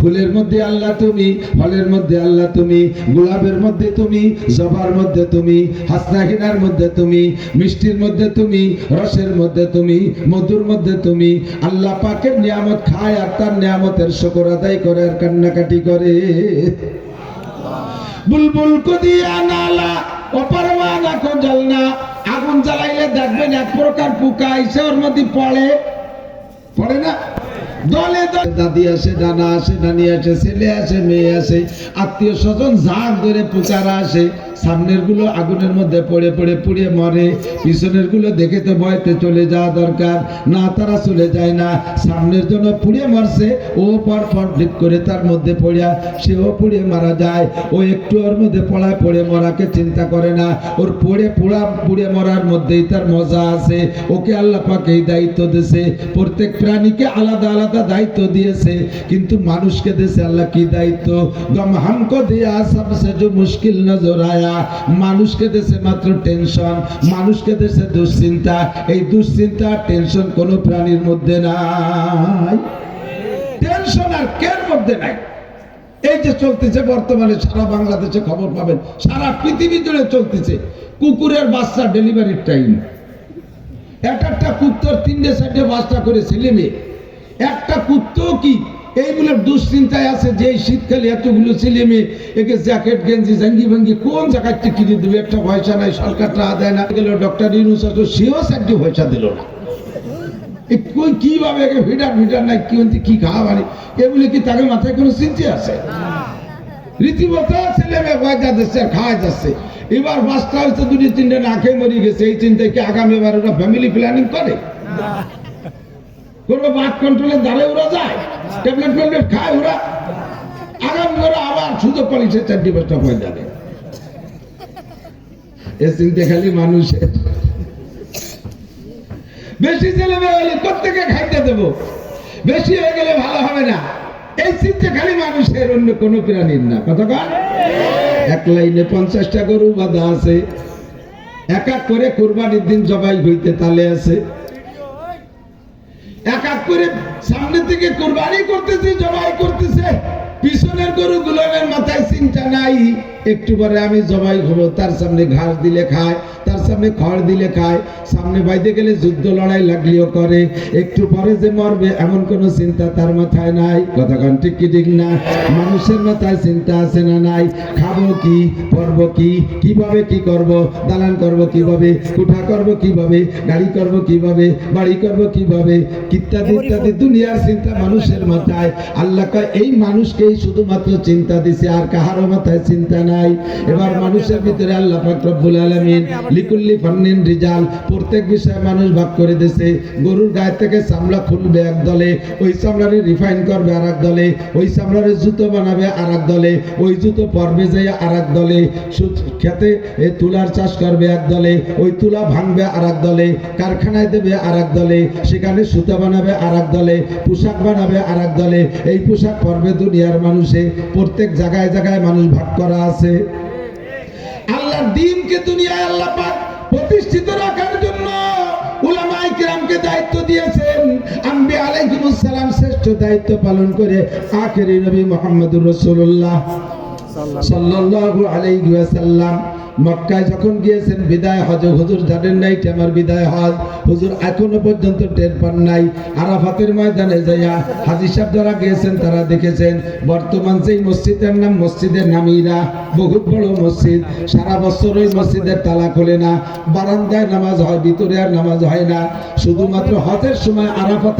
ফুলের মধ্যে আল্লাহ তুমি, ফলের মধ্যে আল্লাহ তুমি, গোলাপের মধ্যে তুমি, জবার মধ্যে তুমি হাসনাহিনার মধ্যে তুমি, মিষ্টির মধ্যে তুমি, রসের মধ্যে তুমি, মধুর মধ্যে তুমি। আল্লাহ পাকের নিয়ামত খায় আর তার নিয়ামতের শকর আদায় করে আর কান্নাকাটি করে। বুলবুল কদিয়া নালা অপরমানা কো জ্বলনা আগুন জ্বালাইলে দেখবেন এক প্রকার পোকা আইসে ওর মধ্যে পড়ে। পড়ে না? দলে দাদি আসে আসে ছেলে মেয়ে আত্মীয় স্বজন ঝাঁক ধরে পোকারা আসে। সামনেরগুলো আগুনের মধ্যে পড়ে পড়ে পুড়ে মরে পিছনেরগুলো দেখে তো ভয়তে চলে যাওয়া দরকার। না, তারা চলে যায় না। সামনের জন্য পুড়ে মরছে, ও পর পর ঢিপ করে তার মধ্যে পড়িয়া সেও পুড়ে মারা যায়। ও একটু ওর মধ্যে পড়ায় পড়ে মরাকে চিন্তা করে না। ওর পড়ে পোড়া, পুড়ে মরার মধ্যেই তার মজা আছে। ওকে আল্লাহ পাক এই দায়িত্ব দিয়েছে। প্রত্যেক প্রাণীকে আলাদা আলাদা দায়িত্ব দিয়েছে। কিন্তু মানুষকে দিয়েছে আল্লাহ কি দায়িত্ব? গম হামকো দিয়া সবসে যে মুশকিল নজর আয়া। মানুষকে দেশে মাত্র টেনশন মানুষকে দেশে দুশ্চিন্তা। এই দুশ্চিন্তা টেনশন কোনো প্রাণীর মধ্যে নাই। টেনশন আর কের মধ্যে নাই? এই যে চলতেছে বর্তমানে, সারা বাংলাদেশে খবর পাবেন, সারা পৃথিবী জুড়ে চলতেছে। কুকুরের বাচ্চা ডেলিভারির টাইম এক একটা কুত্তর তিনটে চারটে বাচ্চা করে ছেলে মেয়ে। একটা কুত্তও কি এইগুলোর দুশ্চিন্তায় আছে যে শীতকালে এতগুলো ছেলে মেয়ে একে জ্যাকেট, গেঞ্জি, জাঙ্গি ভাঙ্গি, কোন জায়গাতে কিনে দেবে? একটা পয়সা নাই, সরকার টাকা দেয় না। গেল ডক্টর ইউনুস আসো সেও চারটি পয়সা দিল না। কীভাবে একে ভিটার ভিটার নাই, কি কি খাওয়া মানে এগুলি কি তাকে মাথায় কোনো চিন্তা আছে? রীতিমতো ছেলে মেয়ে পয়সা দিচ্ছে খাওয়া যাচ্ছে। এবার বাসটা হচ্ছে দুটি, তিনটে না খেয়ে মরে গেছে। এই চিন্তায় কি আগামী এবার ওরা ফ্যামিলি প্ল্যানিং করে? কোনো বাদ কন্ট্রোলের দ্বারে ওরা যায়? খায় ওরা ওরা আবার সুযোগ এ চিন্তা খালি মানুষের। বেশি ছেলে মেয়ে হলে কোথেকে খাইতে দেবো। বেশি হয়ে গেলে ভালো হবে না। এই চিন্তা খালি মানুষের, অন্য কোনো প্রাণীর না। এক লাইনে পঞ্চাশটা গরু বাঁধা আছে। এক এক করে কোরবানির দিন জবাই হইতে তালে আছে। এক এক করে সামনে থেকে কোরবানি করতেছে, জবাই করতেছে। পিছনের গরু গুলামের মাথায় চিন্তা নাই। একটু পরে আমি জবাই হব তার সামনে ঘাস দিলে খায় তার সামনে খড় দিলে খায় সামনে বাইতে গেলে যুদ্ধ লড়াই লাগলেও করে একটু পরে যে মরবে এমন কোনো চিন্তা তার মাথায় নাই। কথাখান ঠিক কি ঠিক না? মানুষের মাথায় চিন্তা আছে না নাই? খাব কি পরব কি কীভাবে কি করব? দালান করব কীভাবে? কুঠা করব কীভাবে? গাড়ি করব কীভাবে? বাড়ি করব কীভাবে? ইত্যাদি ইত্যাদি দুনিয়ার চিন্তা মানুষের মাথায়। আল্লাহ এই মানুষকেই শুধুমাত্র চিন্তা দিছে আর কাহারও মাথায় চিন্তা নাই। এবার মানুষের ভিতরে আল্লাহ পাক রব্বুল আলামিন লিকুল্লি ফান্নিন রিজাল প্রত্যেক বিষয়ে মানুষ ভাগ করে দিয়েছে। গরুর গায়ে থেকে চামড়া খুলবে এক দলে, ওই চামড়ারে রিফাইন করবে আর এক দলে, ওই চামড়ারে জুতো বানাবে আর এক দলে, ওই জুতো পরবে যাই আর এক দলে খেতে তুলার চাষ করবে এক দলে, ওই তুলা ভাঙবে আর এক দলে, কারখানায় দেবে আর এক দলে, সেখানে সুতা বানাবে আর এক দলে, পোশাক বানাবে আর এক দলে, এই পোশাক পরবে দুনিয়ার মানুষে। প্রত্যেক জায়গায় জায়গায় মানুষ ভাগ করা আছে। আল্লাহর দিনকে দুনিয়ায় আল্লাহ পাক প্রতিষ্ঠিত রাখার জন্য উলামায়ে কিরামকে দায়িত্ব দিয়েছেন। আম্বি আলাইহিমুস সালাম শ্রেষ্ঠ দায়িত্ব পালন করে আখেরি নবী মুহাম্মদুর রাসূলুল্লাহ। সাল্লাল্লাহু আলাইহি ওয়াসাল্লাম। মক্কায় যখন গিয়েছেন, বিদায় হজ, হুজুর জানেন নাই আমার বিদায় হজ? হুজুর এখনও পর্যন্ত টের পান নাই। আরাফাতের ময়দানে যাইয়া হাজি সাহেব যারা গিয়েছেন, তারা দেখেছেন, বর্তমান যেই মসজিদের নাম, মসজিদের নামিরা, বহুত বড় মসজিদ। সারা বছর ওই মসজিদের তালা খোলে না। বারান্দায় নামাজ হয়, ভিতরে আর নামাজ হয় না। শুধুমাত্র হজের সময় আরাফাত